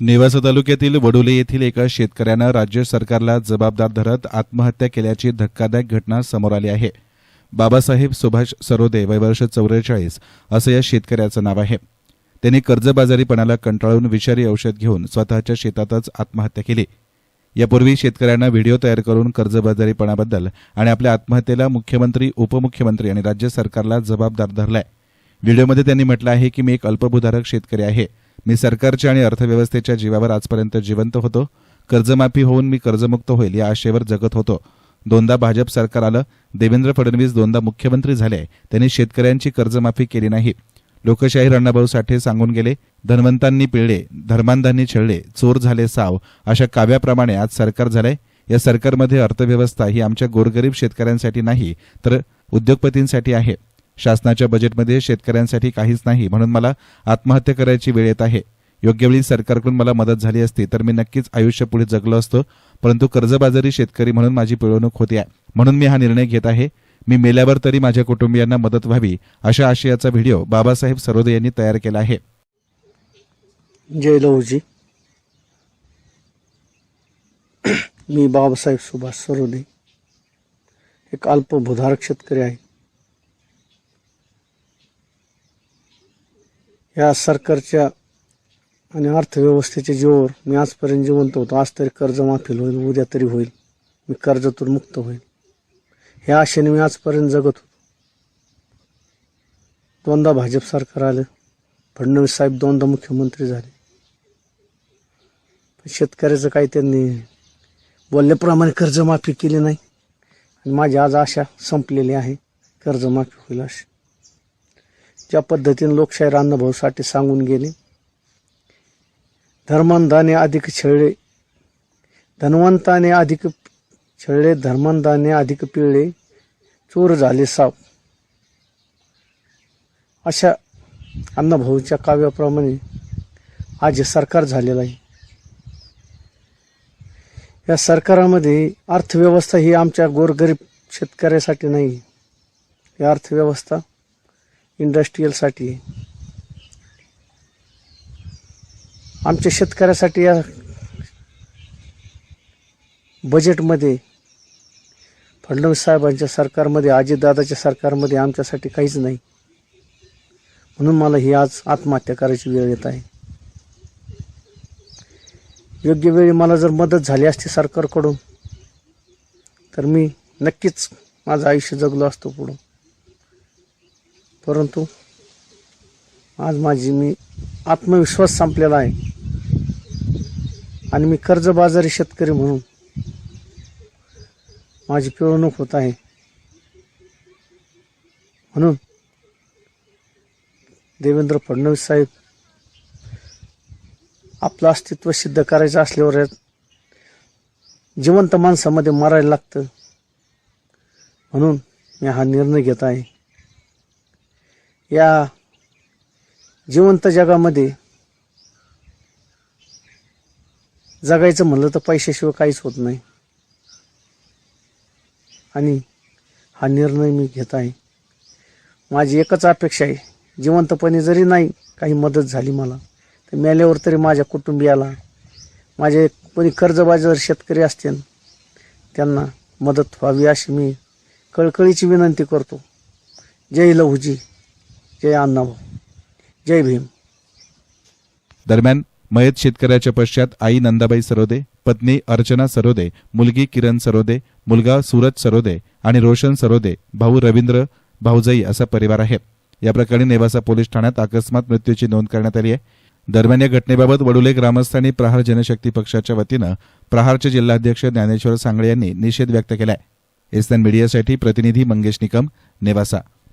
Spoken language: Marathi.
नेवासा तालुक्यातील वडोले येथील एका शेतकऱ्यानं राज्य सरकारला जबाबदार धरत आत्महत्या केल्याची धक्कादायक घटना समोर आली आहे. बाबासाहेब सुभाष सरोदे वयवर्ष चौवेचाळीस असं या शेतकऱ्याचं नाव आहे. त्यांनी कर्जबाजारीपणाला कंटाळून विषारी औषध घेऊन स्वतःच्या शेतातच आत्महत्या केली. यापूर्वी शेतकऱ्यांना व्हिडिओ तयार करून कर्जबाजारीपणाबद्दल आणि आपल्या आत्महत्येला मुख्यमंत्री उपमुख्यमंत्री आणि राज्य सरकारला जबाबदार धरलाय. व्हिडिओमध्ये त्यांनी म्हटलं आहे की मी एक अल्पभूधारक शेतकरी आहे. मी सरकारच्या आणि अर्थव्यवस्थेच्या जीवावर आजपर्यंत जिवंत होतो. कर्जमाफी होऊन मी कर्जमुक्त होईल या आशेवर जगत होतो. दोनदा भाजप सरकार आलं देवेंद्र फडणवीस दोनदा मुख्यमंत्री झाले. त्यांनी शेतकऱ्यांची कर्जमाफी केली नाही. लोकशाही अण्णाभाऊ साठे सांगून गेले धनवंतांनी पिळले धर्मांधांनी छळले चोर झाले साव अशा काव्याप्रमाणे आज सरकार झालंय. या सरकारमध्ये अर्थव्यवस्था ही आमच्या गोरगरीब शेतकऱ्यांसाठी नाही तर उद्योगपतींसाठी आहे. शासनाच्या बजेटमध्ये शेतकऱ्यांसाठी काहीच नाही म्हणून मला आत्महत्या करायची वेळ येत आहे. योग्य वेळी सरकारकडून मला मदत झाली असती तर मी नक्कीच आयुष्य पुढे जगलो असतो परंतु कर्जबाजारी शेतकरी म्हणून माझी पिळवणूक होती. आहे म्हणून मी हा निर्णय घेत आहे. मी मेल्यावर तरी माझ्या कुटुंबियांना मदत व्हावी अशा आशयाचा व्हिडिओ बाबासाहेब सरोदे यांनी तयार केला आहे. जय लहूजी मी बाबासाहेब सुभाष सरोदे. एक अल्पभूधारक शेतकरी आहे. या सरकारच्या आणि अर्थव्यवस्थेच्या जीवावर मी आजपर्यंत जिवंत होतो. आज तरी कर्जमाफी होईल उद्या तरी होईल. मी कर्जातून मुक्त होईल. ह्या आशेने मी आजपर्यंत जगत होतो. दोनदा भाजप सरकार आलं. फडणवीस साहेब दोनदा मुख्यमंत्री झाले. पण शेतकऱ्याचं काही त्यांनी बोलल्याप्रमाणे कर्जमाफी केली नाही. आणि माझी आज आशा संपलेली आहे कर्जमाफी होईल अशी. ज्या पद्धतीने लोकशाही अण्णाभाऊ साठे सांगून गेले. धर्मांधाने अधिक छळले. धनवंताने अधिक छळले धर्मांधाने अधिक पिळले. चोर झाले साप. अशा अण्णाभाऊच्या काव्याप्रमाणे आज सरकार झालेलं आहे. या सरकारामध्ये अर्थव्यवस्था ही आमच्या गोरगरीब शेतकऱ्यासाठी नाही. ही अर्थव्यवस्था इंडस्ट्रीयलसाठी. आमच्या शेतकऱ्यासाठी या बजेटमध्ये फडणवीस साहेबांच्या सरकारमध्ये अजितदादाच्या सरकारमध्ये आमच्यासाठी काहीच नाही. म्हणून मला ही आज आत्महत्या करायची वेळ येत आहे. योग्य वेळी मला जर मदत झाली असती सरकारकडून तर मी नक्कीच माझं आयुष्य जगलो असतो पुढं. परंतु आज माझी मी आत्मविश्वास संपलेला आहे. आणि मी कर्जबाजारी शेतकरी म्हणून माझी पिळवणूक होत आहे. म्हणून देवेंद्र फडणवीस साहेब आपलं अस्तित्व सिद्ध करायचं असल्यावर जिवंत माणसामध्ये मारायला लागतं. म्हणून मी हा निर्णय घेत आहे. या जिवंत जगामध्ये जगायचं म्हणलं तर पैशाशिवाय काहीच होत नाही. आणि हा निर्णय मी घेत आहे. माझी एकच अपेक्षा आहे. जिवंतपणे जरी नाही काही मदत झाली मला तर मेल्यावर तरी माझ्या कुटुंबियाला माझे कोणी कर्जबाजार शेतकरी असतील त्यांना मदत व्हावी अशी मी कळकळीची विनंती करतो. जय लहूजी. जय अण्णाभाऊ जय भीम. दरम्यान मयत शेतकऱ्याच्या पश्चात आई नंदाबाई सरोदे पत्नी अर्चना सरोदे मुलगी किरण सरोदे मुलगा सूरज सरोदे आणि रोशन सरोदे भाऊ रवींद्र भाऊजाई असा परिवार आहे. या प्रकरणी नेवासा पोलीस ठाण्यात अकस्मात मृत्यूची नोंद करण्यात आली आहे. दरम्यान या घटनेबाबत वडुले ग्रामस्थांनी प्रहार जनशक्ती पक्षाच्या वतीनं प्रहारचे जिल्हाध्यक्ष ज्ञानेश्वर सांगळे यांनी निषेध व्यक्त केलाय. एसएन मीडियासाठी प्रतिनिधी मंगेश निकम नेवासा.